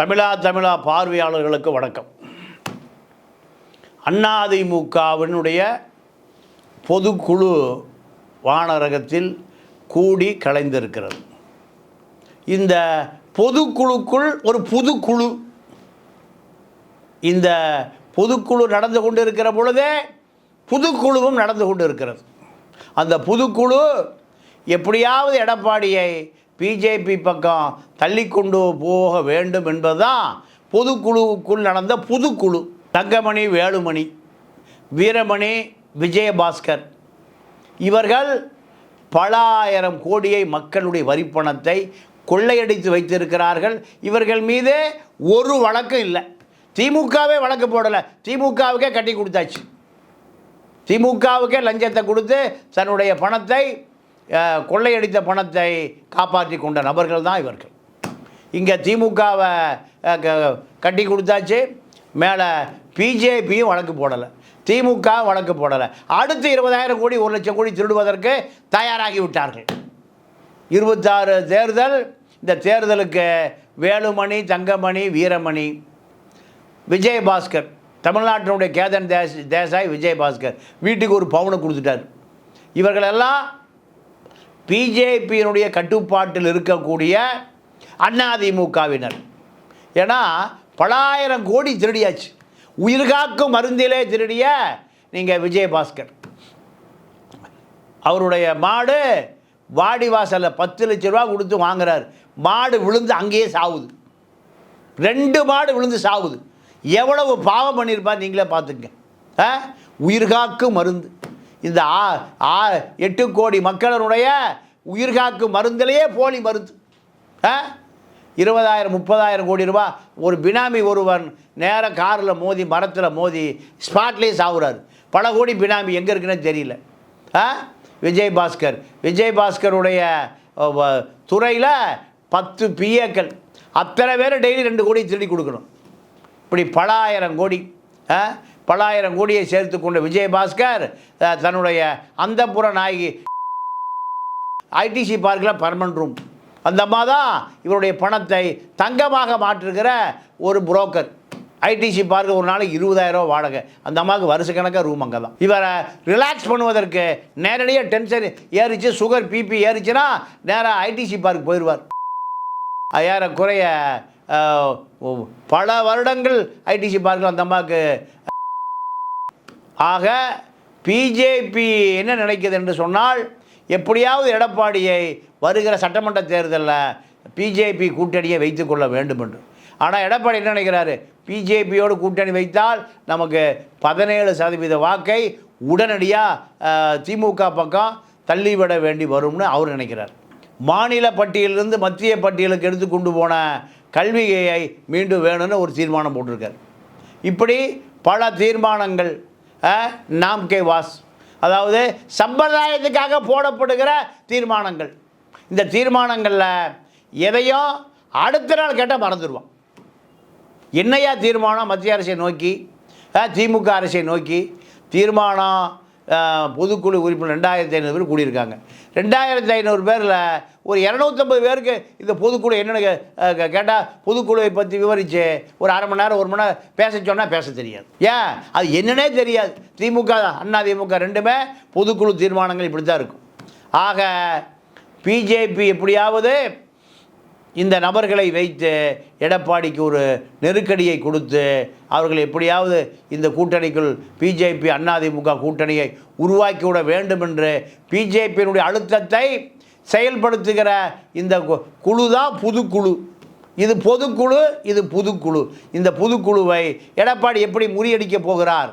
தமிழா தமிழா பார்வையாளர்களுக்கு வணக்கம். அதிமுகவினுடைய பொதுக்குழு வானரகத்தில் கூடி கலைந்திருக்கிறது. இந்த பொதுக்குழுக்குள் ஒரு புதுக்குழு. இந்த பொதுக்குழு நடந்து கொண்டு இருக்கிற பொழுதே புதுக்குழுவும் நடந்து கொண்டு இருக்கிறது அந்த புதுக்குழு எப்படியாவது எடப்பாடியை பிஜேபி பக்கம் தள்ளி கொண்டு போக வேண்டும் என்பதுதான் பொதுக்குழுவுக்குள் நடந்த புதுக்குழு. தங்கமணி வேலுமணி வீரமணி விஜயபாஸ்கர். இவர்கள் பல ஆயிரம் கோடியை மக்களுடைய வரிப்பணத்தை கொள்ளையடித்து வைத்திருக்கிறார்கள். இவர்கள் மீது ஒரு வழக்கும் இல்லை. திமுகவே வழக்கு போடலை. திமுகவுக்கே கட்டி கொடுத்தாச்சு. திமுகவுக்கே லஞ்சத்தை கொடுத்து தன்னுடைய பணத்தை கொள்ளையடித்த பணத்தை காப்பாற்றி கொண்ட நபர்கள் தான் இவர்கள். இங்கே திமுகவை க- கட்டி கொடுத்தாச்சு. மேலே பிஜேபியும் வழக்கு போடலை. திமுக வழக்கு போடலை. அடுத்து இருபதாயிரம் கோடி ஒரு லட்சம் கோடி திருடுவதற்கு தயாராகி விட்டார்கள். இருபத்தாறு தேர்தல் இந்த தேர்தலுக்கு வேலுமணி தங்கமணி வீரமணி விஜயபாஸ்கர் தமிழ்நாட்டினுடைய கேதன் தேஸ் தேசாய் விஜயபாஸ்கர் வீட்டுக்கு ஒரு பவுனை கொடுத்துட்டார். இவர்களெல்லாம் பிஜேபியினுடைய கட்டுப்பாட்டில் இருக்கக்கூடிய அதிமுகவினர் ஏன்னா பலாயிரம் கோடி திருடியாச்சு. உயிர்காக்கும் மருந்திலே திருடிய நீங்கள் விஜயபாஸ்கர். அவருடைய மாடு வாடி வாசலில் பத்து லட்ச ரூபா கொடுத்து வாங்குறார். மாடு விழுந்து அங்கேயே சாவுது. ரெண்டு மாடு விழுந்து சாவுது. எவ்வளவு பாவம் பண்ணியிருப்பார் நீங்களே பார்த்துங்க. ஆ? உயிர்காக்கும் மருந்து. இந்த ஆ ஆ எட்டு கோடி மக்களினுடைய உயிர்காக்கும் மருந்திலேயே போலி மருந்து. ஆ? இருபதாயிரம் முப்பதாயிரம் கோடி ரூபாய் ஒரு பினாமி ஒருவன் நேராக காரில் மோதி மரத்தில் மோதி ஸ்பாட்லேஸ் ஆகுறாரு. பல கோடி பினாமி எங்கே இருக்குன்னு தெரியல. ஆ? விஜய் பாஸ்கர். விஜய் பாஸ்கருடைய துறையில் பத்து பிஏக்கள் அத்தனை பேர் டெய்லி ரெண்டு கோடி திருடி கொடுக்கணும். இப்படி பல ஆயிரம் கோடி. பல்லாயிரம் கோடியை சேர்த்து கொண்ட விஜயபாஸ்கர் தன்னுடைய தன்னுடைய புற நாயகி ஐடிசி பார்க்கில் பர்மனன்ட் ரூம் அந்த அம்மா தான் இவருடைய பணத்தை தங்கமாக மாற்றுகிற ஒரு புரோக்கர் ஐடிசி பார்க்க ஒரு நாளைக்கு இருபதாயிரம் ரூபா வாடகை. அந்த அம்மாவுக்கு வருஷக்கணக்காக ரூம் அங்கே தான். இவரை ரிலாக்ஸ் பண்ணுவதற்கு நேரடியாக டென்ஷன் ஏறிச்சு சுகர் பிபி ஏறிச்சுன்னா நேராக ஐடிசி பார்க் போயிடுவார் ஏறக்குறைய பல வருடங்கள் ஐடிசி பார்க்கில் அந்த அம்மாவுக்கு ஆக பிஜேபி என்ன நினைக்குது என்று சொன்னால் எப்படியாவது எடப்பாடியை வருகிற சட்டமன்ற தேர்தலில் பிஜேபி கூட்டணியை வைத்துக்கொள்ள வேண்டும் என்று. ஆனால் எடப்பாடி என்ன நினைக்கிறாரு? பிஜேபியோடு கூட்டணி வைத்தால் நமக்கு பதினேழு சதவீத வாக்கை உடனடியாக திமுக பக்கம் தள்ளிவிட வேண்டி வரும்னு அவர் நினைக்கிறார். மாநில பட்டியலிருந்து மத்திய பட்டியலுக்கு எடுத்து கொண்டு போன கல்வியை மீண்டும் வேணும்னு ஒரு தீர்மானம் போட்டிருக்கார். இப்படி பல தீர்மானங்கள் நாம் கே வாஸ். அதாவது சம்பிரதாயத்துக்காக போடப்படுகிற தீர்மானங்கள். இந்த தீர்மானங்களில் எதையும் அடுத்த நாள் கேட்டால் மறந்துடுவான் என்னையா தீர்மானம்? மத்திய அரசை நோக்கி திமுக அரசை நோக்கி தீர்மானம் பொதுக்குழு உறுப்பினர் ரெண்டாயிரத்தி ஐநூறு பேர் கூடியிருக்காங்க. ரெண்டாயிரத்தி ஐநூறு பேரில் ஒரு இரநூத்தம்பது பேருக்கு இந்த பொதுக்குழு என்னென்னு கேட்டால் பொதுக்குழுவை பற்றி விவரித்து ஒரு அரை மணி நேரம் ஒரு மணி நேரம் பேச சொன்னால் பேச தெரியாது. ஏன்? அது என்னன்னே தெரியாது. திமுக அண்ணா திமுக ரெண்டுமே பொதுக்குழு தீர்மானங்கள் இப்படி தான் இருக்கும். ஆக பிஜேபி எப்படியாவது இந்த நபர்களை வைத்து எடப்பாடிக்கு ஒரு நெருக்கடியை கொடுத்து அவர்கள் எப்படியாவது இந்த கூட்டணிக்குள் பிஜேபி அதிமுக கூட்டணியை உருவாக்கிவிட வேண்டும் என்று பிஜேபியினுடைய அழுத்தத்தை செயல்படுத்துகிற இந்த கு- குழு தான் புதுக்குழு. இது பொதுக்குழு இது புதுக்குழு. இந்த புதுக்குழுவை எடப்பாடி எப்படி முறியடிக்க போகிறார்?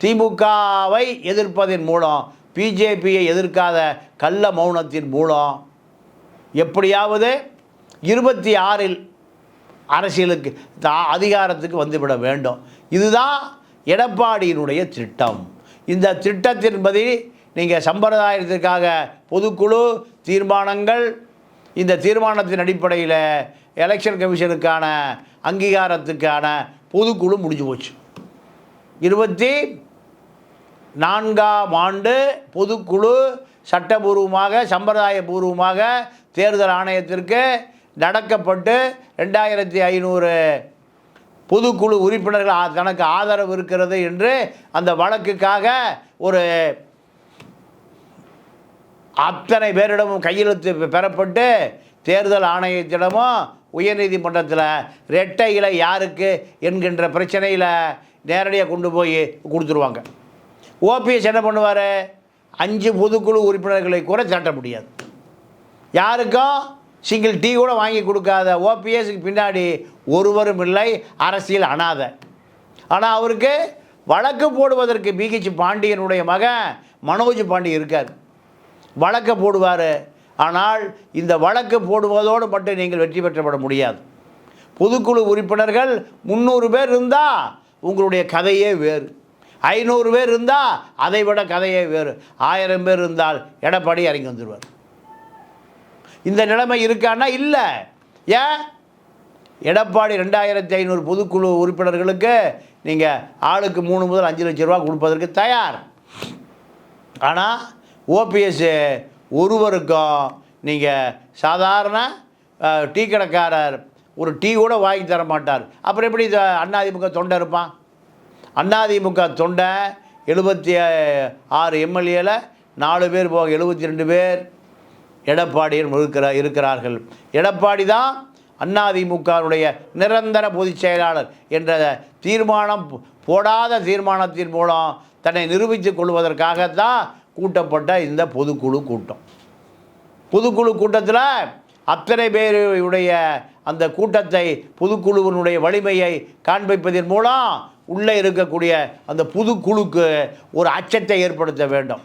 திமுகவை எதிர்ப்பதன் மூலம் பிஜேபியை எதிர்க்காத கள்ள மௌனத்தின் மூலம் எப்படியாவது இருபத்தி ஆறில் அரசியலுக்கு தா- அதிகாரத்துக்கு வந்துவிட வேண்டும். இதுதான் எடப்பாடியினுடைய திட்டம். இந்த திட்டத்தின்படி நீங்கள் சம்பிரதாயத்திற்காக பொதுக்குழு தீர்மானங்கள் இந்த தீர்மானத்தின் அடிப்படையில் எலெக்ஷன் கமிஷனுக்கான அங்கீகாரத்துக்கான பொதுக்குழு முடிஞ்சு போச்சு. இருபத்தி நான்காம் ஆண்டு பொதுக்குழு சட்டபூர்வமாக சம்பிரதாயபூர்வமாக தேர்தல் ஆணையத்திற்கு நடக்கப்பட்டு ரெண்டாயிரத்தி ஐநூறு பொதுக்குழு உறுப்பினர்கள் தனக்கு ஆதரவு இருக்கிறது என்று அந்த வழக்குக்காக ஒரு அத்தனை பேரிடமும் கையெழுத்து பெறப்பட்டு தேர்தல் ஆணையத்திடமும் உயர்நீதிமன்றத்தில் ரெட்டை இலை யாருக்கு என்கின்ற பிரச்சனையில் நேரடியாக கொண்டு போய் கொடுத்துருவாங்க. ஓபிஎஸ் என்ன பண்ணுவார்? அஞ்சு பொதுக்குழு உறுப்பினர்களை கூட திரட்ட முடியாது. யாருக்கும் சிங்கிள் டீ கூட வாங்கி கொடுக்காத ஓபிஎஸ்க்கு பின்னாடி ஒருவரும் இல்லை அரசியல் அனாத. ஆனால் அவருக்கு வழக்கு போடுவதற்கு பிஹெச் பாண்டியனுடைய மகன் மனோஜ் பாண்டியன் இருக்கார். வழக்கை போடுவார். ஆனால் இந்த வழக்கு போடுவதோடு மட்டும் நீங்கள் வெற்றி பெற்றப்பட முடியாது. பொதுக்குழு உறுப்பினர்கள் முந்நூறு பேர் இருந்தால் உங்களுடைய கதையே வேறு. ஐநூறு பேர் இருந்தால் அதை விட கதையே வேறு. ஆயிரம் பேர் இருந்தால் எடப்பாடி இறங்கி வந்துடுவார் இந்த நிலைமை இருக்கான்னா இல்லை. ஏன்? எடப்பாடி ரெண்டாயிரத்தி ஐநூறு பொதுக்குழு உறுப்பினர்களுக்கு நீங்கள் ஆளுக்கு மூணு முதல் அஞ்சு லட்ச ரூபா கொடுப்பதற்கு தயார். ஆனால் ஓபிஎஸ் ஒருவருக்கும் நீங்கள் சாதாரண டீ கடைக்காரர் ஒரு டீ கூட வாங்கி தர மாட்டார். அப்புறம் எப்படி இது அண்ணாதிமுக தொண்டை இருப்பான்? அண்ணாதிமுக தொண்டை எழுபத்தி ஆறு எம்எல்ஏல நாலு பேர் போக எழுபத்தி ரெண்டு பேர். எடப்பாடியில் இருக்கிற இருக்கிறார்கள். எடப்பாடி தான் அதிமுகவுடைய நிரந்தர பொதுச் செயலாளர் என்ற தீர்மானம் போடாத தீர்மானத்தின் மூலம் தன்னை நிரூபித்து கொள்வதற்காகத்தான் கூட்டப்பட்ட இந்த பொதுக்குழு கூட்டம். பொதுக்குழு கூட்டத்தில் அத்தனை பேருடைய அந்த கூட்டத்தை பொதுக்குழுவினுடைய வலிமையை காண்பிப்பதன் மூலம் உள்ளே இருக்கக்கூடிய அந்த புதுக்குழுக்கு ஒரு அச்சத்தை ஏற்படுத்த வேண்டும்.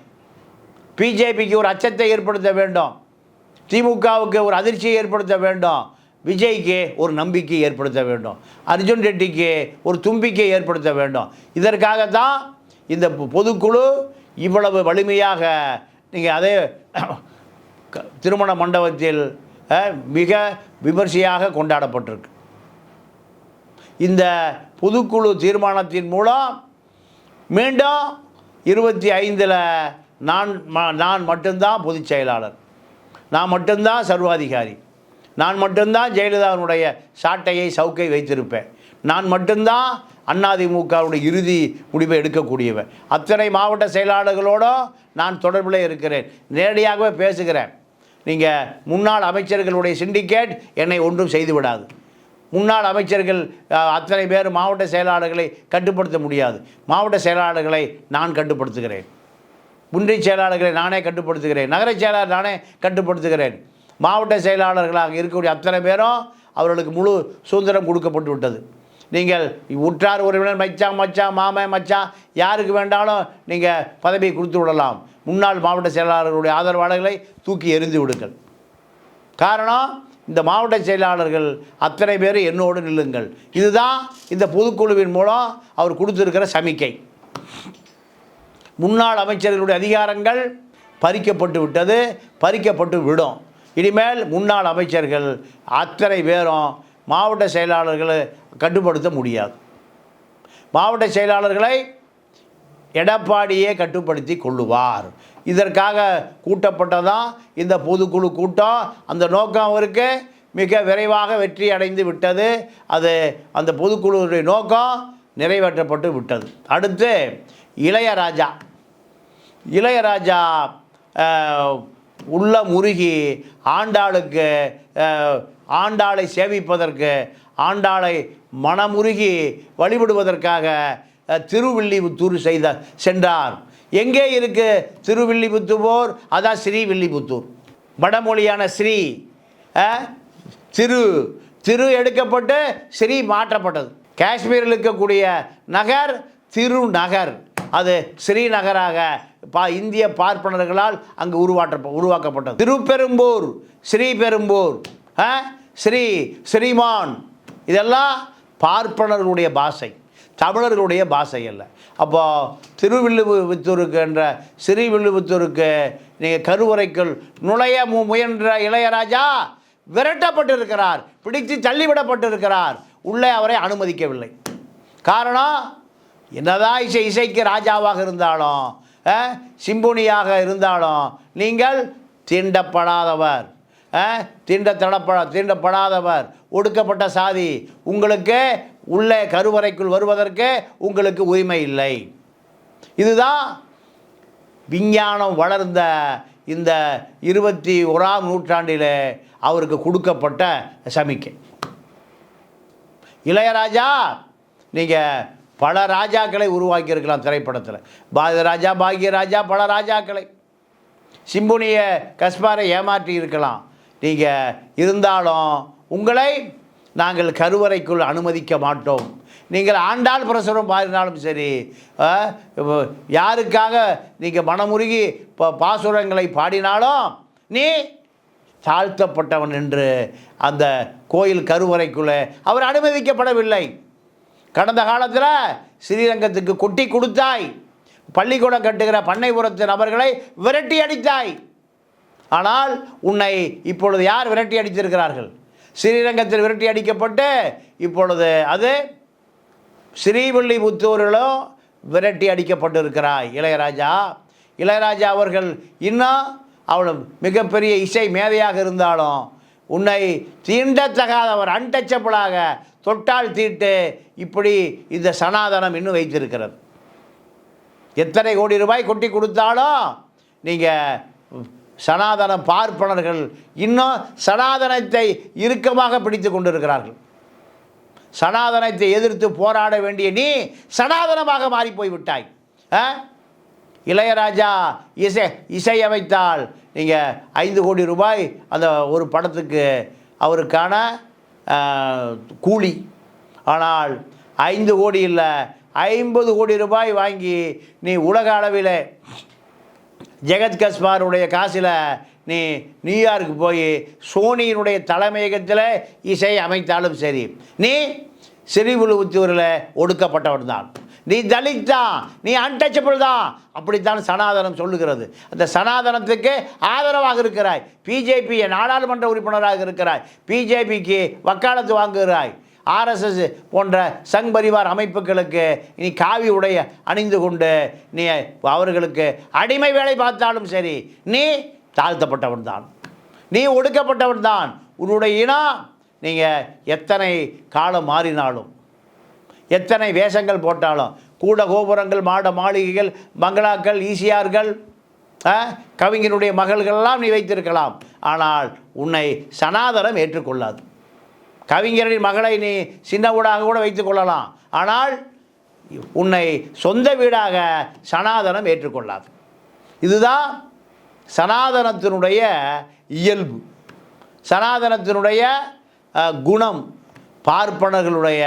பிஜேபிக்கு ஒரு அச்சத்தை ஏற்படுத்த வேண்டும். திமுகவுக்கு ஒரு அதிர்ச்சியை ஏற்படுத்த வேண்டும். விஜய்க்கு ஒரு நம்பிக்கை ஏற்படுத்த வேண்டும். அர்ஜுன் ரெட்டிக்கு ஒரு தும்பிக்கை ஏற்படுத்த வேண்டும். இதற்காகத்தான் இந்த பொதுக்குழு இவ்வளவு வலிமையாக நீங்கள் அதே க- திருமண மண்டபத்தில் மிக விமர்சையாக கொண்டாடப்பட்டிருக்கு. இந்த பொதுக்குழு தீர்மானத்தின் மூலம் மீண்டும் இருபத்தி ஐந்தில் நான் நான் மட்டும்தான் பொதுச் செயலாளர். நான் மட்டும்தான் சர்வாதிகாரி. நான் மட்டும்தான் ஜெயலலிதாவினுடைய சாட்டையை சவுக்கை வைத்திருப்பேன். நான் மட்டும்தான் அதிமுகவுடைய இறுதி முடிவை எடுக்கக்கூடியவன். அத்தனை மாவட்ட செயலாளர்களோடும் நான் தொடர்பில் இருக்கிறேன். நேரடியாகவே பேசுகிறேன். நீங்கள் முன்னாள் அமைச்சர்களுடைய சிண்டிகேட் என்னை ஒன்றும் செய்து விடாது. முன்னாள் அமைச்சர்கள் அத்தனை பேர் மாவட்ட செயலாளர்களை கட்டுப்படுத்த முடியாது. மாவட்ட செயலாளர்களை நான் கட்டுப்படுத்துகிறேன். ஒன்றிய செயலாளர்களை நானே கட்டுப்படுத்துகிறேன். நகர செயலாளர் நானே கட்டுப்படுத்துகிறேன். மாவட்ட செயலாளர்களாக இருக்கக்கூடிய அத்தனை பேரும் அவர்களுக்கு முழு சுதந்திரம் கொடுக்கப்பட்டு விட்டது. நீங்கள் உற்றார் உறவினர் மச்சான் மச்சான் மாமன் மச்சான் யாருக்கு வேண்டாலும் நீங்கள் பதவியை கொடுத்து விடலாம். முன்னாள் மாவட்ட செயலாளர்களுடைய ஆதரவாளர்களை தூக்கி எறிந்து விடுங்கள். காரணம் இந்த மாவட்ட செயலாளர்கள் அத்தனை பேர் என்னோடு நில்லுங்கள். இதுதான் இந்த பொதுக்குழுவின் மூலம் அவர் கொடுத்துருக்கிற சமிக்கை. முன்னாள் அமைச்சர்களுடைய அதிகாரங்கள் பறிக்கப்பட்டு விட்டது பறிக்கப்பட்டு விடும். இனிமேல் முன்னாள் அமைச்சர்கள் அத்தனை பேரும் மாவட்ட செயலாளர்களை கட்டுப்படுத்த முடியாது. மாவட்ட செயலாளர்களை எடப்பாடியே கட்டுப்படுத்தி கொள்ளுவார். இதற்காக கூட்டப்பட்டதான் இந்த பொதுக்குழு கூட்டம் அந்த நோக்கம் அவருக்கு மிக விரைவாக வெற்றி அடைந்து விட்டது. அது அந்த பொதுக்குழுவுடைய நோக்கம் நிறைவேற்றப்பட்டு விட்டது. அடுத்து இளையராஜா. இளையராஜா உள்ள முருகி ஆண்டாளுக்கு ஆண்டாளை சேவிப்பதற்கு ஆண்டாளை மனமுருகி வழிபடுவதற்காக திருவில்லிபுத்தூர் செய்த சென்றார். எங்கே இருக்கு திருவில்லிபுத்தூர்? அதான் ஸ்ரீவில்லிபுத்தூர். வடமொழியான ஸ்ரீ திரு திரு எடுக்கப்பட்டு ஸ்ரீ மாற்றப்பட்டது. காஷ்மீரில் இருக்கக்கூடிய நகர் திருநகர். அது ஸ்ரீநகராக பா இந்திய பார்ப்பனர்களால் அங்கு உருவாற்ற உருவாக்கப்பட்டது. திருப்பெரும்பூர் ஸ்ரீபெரும்பூர் ஆ? ஸ்ரீ ஸ்ரீமான். இதெல்லாம் பார்ப்பனர்களுடைய பாஷை. தமிழர்களுடைய பாஷை அல்ல. அப்போ திருவில்லுபுத்தூருக்கு என்ற ஸ்ரீவில்லுபுத்தூருக்கு நீங்கள் கருவறைக்குள் நுழைய மு- முயன்ற இளையராஜா விரட்டப்பட்டிருக்கிறார் பிடித்து தள்ளிவிடப்பட்டிருக்கிறார். உள்ளே அவரை அனுமதிக்கவில்லை. காரணம் என்னதான் இசை இசைக்கு ராஜாவாக இருந்தாலும் அஹ், சிம்பொனியாக இருந்தாலும் நீங்கள் தீண்டப்படாதவர் தீண்ட தடப்பட தீண்டப்படாதவர். ஒடுக்கப்பட்ட சாதி உங்களுக்கு உள்ளே கருவறைக்குள் வருவதற்கு உங்களுக்கு உரிமை இல்லை. இதுதான் விஞ்ஞானம் வளர்ந்த இந்த இருபத்தி ஓராம் நூற்றாண்டில் அவருக்கு கொடுக்கப்பட்ட சமிக்கை. இளையராஜா நீங்கள் பல ராஜாக்களை உருவாக்கியிருக்கலாம் திரைப்படத்தில். பாரத ராஜா பாக்யராஜா பல ராஜாக்களை. சிம்புனியை கஸ்பாரை ஏமாற்றி இருக்கலாம். நீங்கள் இருந்தாலும் உங்களை நாங்கள் கருவறைக்குள் அனுமதிக்க மாட்டோம். நீங்கள் ஆண்டாள் பிரசுரம் பாடினாலும் சரி யாருக்காக நீங்கள் மனமுருகி ப பாசுரங்களை பாடினாலும் நீ தாழ்த்தப்பட்டவன் என்று அந்த கோயில் கருவறைக்குள்ளே அவர் அனுமதிக்கப்படவில்லை. கடந்த காலத்தில் ஸ்ரீரங்கத்துக்கு கொட்டி கொடுத்தாய். பள்ளிக்கூடம் கட்டுகிற பண்ணைபுரத்து நபர்களை விரட்டி அடித்தாய். ஆனால் உன்னை இப்பொழுது யார் விரட்டி அடித்திருக்கிறார்கள்? ஸ்ரீரங்கத்தில் விரட்டி அடிக்கப்பட்டு இப்பொழுது அது ஸ்ரீவில்லிபுத்தூரிலோ விரட்டி அடிக்கப்பட்டிருக்கிறாய். இளையராஜா இளையராஜா அவர்கள் இன்னும் அவள் மிகப்பெரிய இசை மேதையாக இருந்தாலும் உன்னை தீண்டத்தகாதவர் அன்டச்சபிளாக தொட்டால் தீட்டு. இப்படி இந்த சனாதனம் இன்னும் வைத்திருக்கிறது. எத்தனை கோடி ரூபாய் கொட்டி கொடுத்தாலும் நீங்கள் சனாதன பார்ப்பனர்கள் இன்னும் சனாதனத்தை இறுக்கமாக பிடித்து கொண்டிருக்கிறார்கள். சனாதனத்தை எதிர்த்து போராட வேண்டிய நீ சனாதனமாக மாறிப்போய் விட்டாய் ஆ? இளையராஜா இசை இசையமைத்தால் நீங்கள் ஐந்து கோடி ரூபாய் அந்த ஒரு படத்துக்கு அவருக்கான கூலி. ஆனால் ஐந்து கோடி இல்லை ஐம்பது கோடி ரூபாய் வாங்கி நீ உலக அளவில் ஜெகத்கஸ்பாருடைய காசில் நீ நியூயார்க்கு போய் சோனியினுடைய தலைமையகத்தில் இசை அமைத்தாலும் சரி நீ சிறிபுலுத்தூரில் ஒடுக்கப்பட்டவன் தான். நீ தலித் தான் நீ அன்டச்சபிள் தான். அப்படித்தான் சனாதனம் சொல்லுகிறது. அந்த சனாதனத்துக்கு ஆதரவாக இருக்கிறாய். பிஜேபி நாடாளுமன்ற உறுப்பினராக இருக்கிறாய். பிஜேபிக்கு வக்காலத்து வாங்குகிறாய். ஆர்எஸ்எஸ் போன்ற சங் பரிவார் அமைப்புகளுக்கு நீ காவி உடைய அணிந்து கொண்டு நீ அவர்களுக்கு அடிமை வேலை பார்த்தாலும் சரி நீ தாழ்த்தப்பட்டவன் தான். நீ ஒடுக்கப்பட்டவன் தான். உன்னுடைய இனம் நீங்கள் எத்தனை காலம் மாறினாலும் எத்தனை வேஷங்கள் போட்டாலும்? கூட கோபுரங்கள் மாட மாளிகைகள் பங்களாக்கள் ஈசியார்கள் கவிஞனுடைய மகள்களெல்லாம் நீ வைத்திருக்கலாம். ஆனால் உன்னை சனாதனம் ஏற்றுக்கொள்ளாது. கவிஞரின் மகளை நீ சின்ன வீடாக கூட வைத்துக் கொள்ளலாம். ஆனால் உன்னை சொந்த வீடாக சனாதனம் ஏற்றுக்கொள்ளாது. இதுதான் சனாதனத்தினுடைய இயல்பு. சனாதனத்தினுடைய குணம். பார்ப்பனர்களுடைய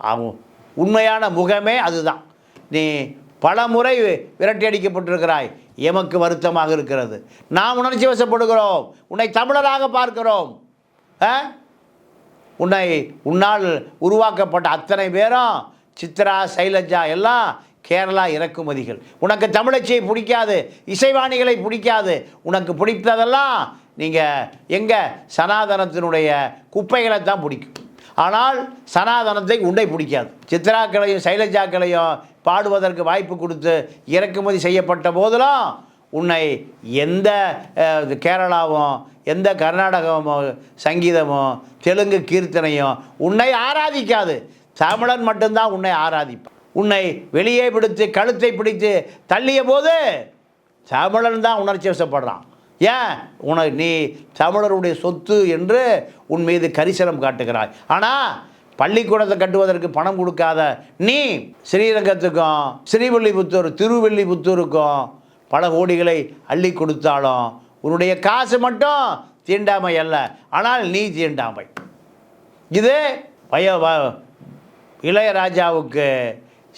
அஹ், உண்மையான முகமே அதுதான். நீ பல முறை விரட்டி அடிக்கப்பட்டிருக்கிறாய் எமக்கு வருத்தமாக இருக்கிறது. நாம் உணர்ச்சி வசப்படுகிறோம். உன்னை தமிழராக பார்க்கிறோம். ஆ? உன்னை உன்னால் உருவாக்கப்பட்ட அத்தனை பேரும் சித்ரா சைலஜா எல்லாம் கேரளா இறக்குமதிகள். உனக்கு தமிழச்சியை பிடிக்காது இசைவாணிகளை பிடிக்காது. உனக்கு பிடித்ததெல்லாம் நீங்கள் எங்கே சனாதனத்தினுடைய குப்பைகளை தான் பிடிக்கும். ஆனால் சனாதனத்தை உண்டை பிடிக்காது. சித்ராக்களையும் சைலஜாக்களையும் பாடுவதற்கு வாய்ப்பு கொடுத்து இறக்குமதி செய்யப்பட்ட போதிலும் உன்னை எந்த இது கேரளாவும் எந்த கர்நாடகமோ சங்கீதமோ தெலுங்கு கீர்த்தனையும் உன்னை ஆராதிக்காது. தமிழன் மட்டும்தான் உன்னை ஆராதிப்பான். உன்னை வெளியே பிடித்து கழுத்தை பிடித்து தள்ளிய போது தமிழன் தான் உணர்ச்சி வசப்படுறான். ஏன்? உனக்கு நீ தமிழருடைய சொத்து என்று உன் மீது கரிசனம் காட்டுகிறாய். ஆனால் பள்ளிக்கூடத்தை கட்டுவதற்கு பணம் கொடுக்காத நீ ஸ்ரீரங்கத்துக்கும் ஸ்ரீவில்லிபுத்தூர் திருவில்லிபுத்தூருக்கும் பல கோடிகளை அள்ளி கொடுத்தாலும் உன்னுடைய காசு மட்டும் தீண்டாமை அல்ல. ஆனால் நீ தீண்டாமை. இது வய வ- இளையராஜாவுக்கு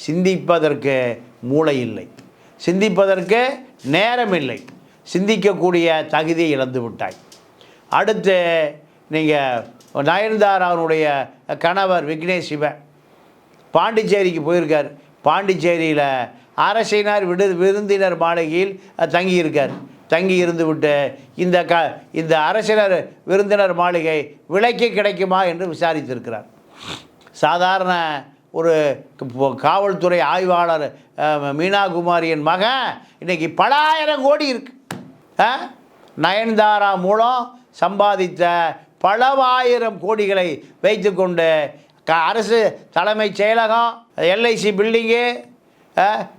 சிந்திப்பதற்கு மூளை இல்லை சிந்திப்பதற்கு நேரம் இல்லை சிந்திக்கக்கூடிய தகுதியை இழந்து விட்டாய். அடுத்து நீங்கள் நயன்தாராவுடைய கணவர் விக்னேஷ் சிவன் பாண்டிச்சேரிக்கு போயிருக்கார். பாண்டிச்சேரியில் அரசினர் விடு விருந்தினர் மாளிகையில் தங்கியிருக்கார். தங்கி இருந்துவிட்டு இந்த க இந்த அரசினர் விருந்தினர் மாளிகை விலைக்கு கிடைக்குமா என்று விசாரித்திருக்கிறார். சாதாரண ஒரு காவல்துறை ஆய்வாளர் மீனாகுமாரியின் மகன் இன்றைக்கி பலாயிரம் கோடி இருக்குது நயன்தாரா மூலம் சம்பாதித்த பலவாயிரம் கோடிகளை வைத்துக்கொண்டு க அரசு தலைமைச் செயலகம் எல்ஐசி பில்டிங்கு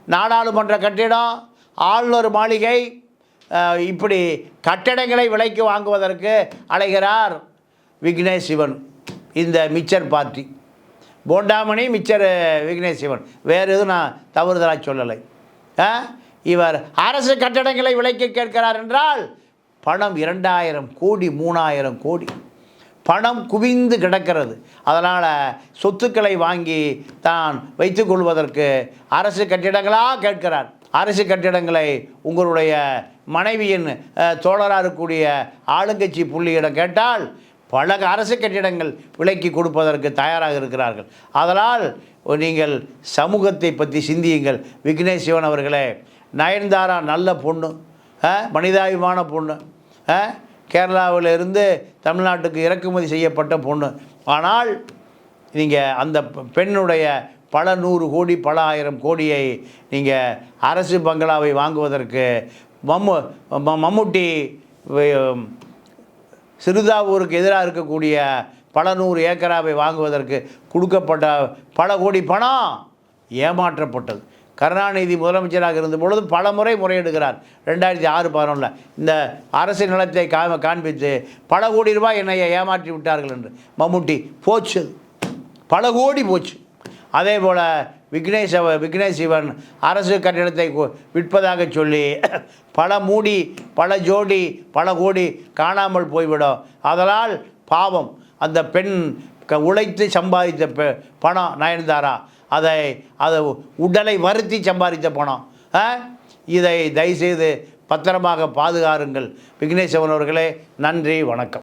நாடாளுமன்ற கட்டிடம் ஆளுநர் மாளிகை இப்படி கட்டடங்களை விலைக்கு வாங்குவதற்கு அழைகிறார் விக்னேஷ் சிவன் இந்த mixture party. Bonda Mani mixture Vignesh Shivan. வேறு எதுவும் நான் தவறுதலாக சொல்லலை. ஆ? இவர் அரசு கட்டடங்களை விலைக்கு கேட்கிறார் என்றால் பணம் இரண்டாயிரம் கோடி மூணாயிரம் கோடி. பணம் குவிந்து கிடக்கிறது. அதனால் சொத்துக்களை வாங்கி தான் வைத்துக்கொள்வதற்கு அரசு கட்டிடங்களாக கேட்கிறார். அரசு கட்டிடங்களை உங்களுடைய மனைவியின் தோழராக இருக்கக்கூடிய ஆளுங்கட்சி புள்ளியிடம் கேட்டால் பல அரசு கட்டிடங்கள் விலைக்கு கொடுப்பதற்கு தயாராக இருக்கிறார்கள். அதனால் நீங்கள் சமூகத்தை பற்றி சிந்தியுங்கள். விக்னேஷ் சிவன் அவர்களே நயன்தாரா நல்ல பொண்ணு மனிதாபிமான பொண்ணு கேரளாவிலிருந்து தமிழ்நாட்டுக்கு இறக்குமதி செய்யப்பட்ட பொண்ணு. ஆனால் நீங்கள் அந்த பெண்ணுடைய பல நூறு கோடி பல ஆயிரம் கோடியை நீங்கள் அரசு பங்களாவை வாங்குவதற்கு மம்மு ம- மம்முட்டி சிறுதாவூருக்கு எதிராக இருக்கக்கூடிய பல நூறு ஏக்கராவை வாங்குவதற்கு கொடுக்கப்பட்ட பல கோடி பணம் ஏமாற்றப்பட்டது. கருணாநிதி முதலமைச்சராக இருந்த பொழுது பல முறை முறையிடுகிறார். ரெண்டாயிரத்தி ஆறு பதினொன்றில் இந்த அரசு நிலத்தை கா காண்பித்து பல கோடி ரூபாய் என்னை ஏமாற்றி விட்டார்கள் என்று. மம்முட்டி போச்சு பல கோடி போச்சு. அதே போல் விக்னேஷ் விக்னேஷ் சிவன் அரசு கட்டிடத்தை விற்பதாக சொல்லி பல மூடி பல ஜோடி பல கோடி காணாமல் போய்விடும். அதனால் பாவம். அந்த பெண் க- உழைத்து சம்பாதித்த பெ பணம் நயன்தாரா? அதை அதை உடலை வருத்தி சம்பாதித்த பணம் ஆ? இதை தயவுசெய்து பத்திரமாக பாதுகாருங்கள். விக்னேஸ்வரன் அவர்களே நன்றி வணக்கம்.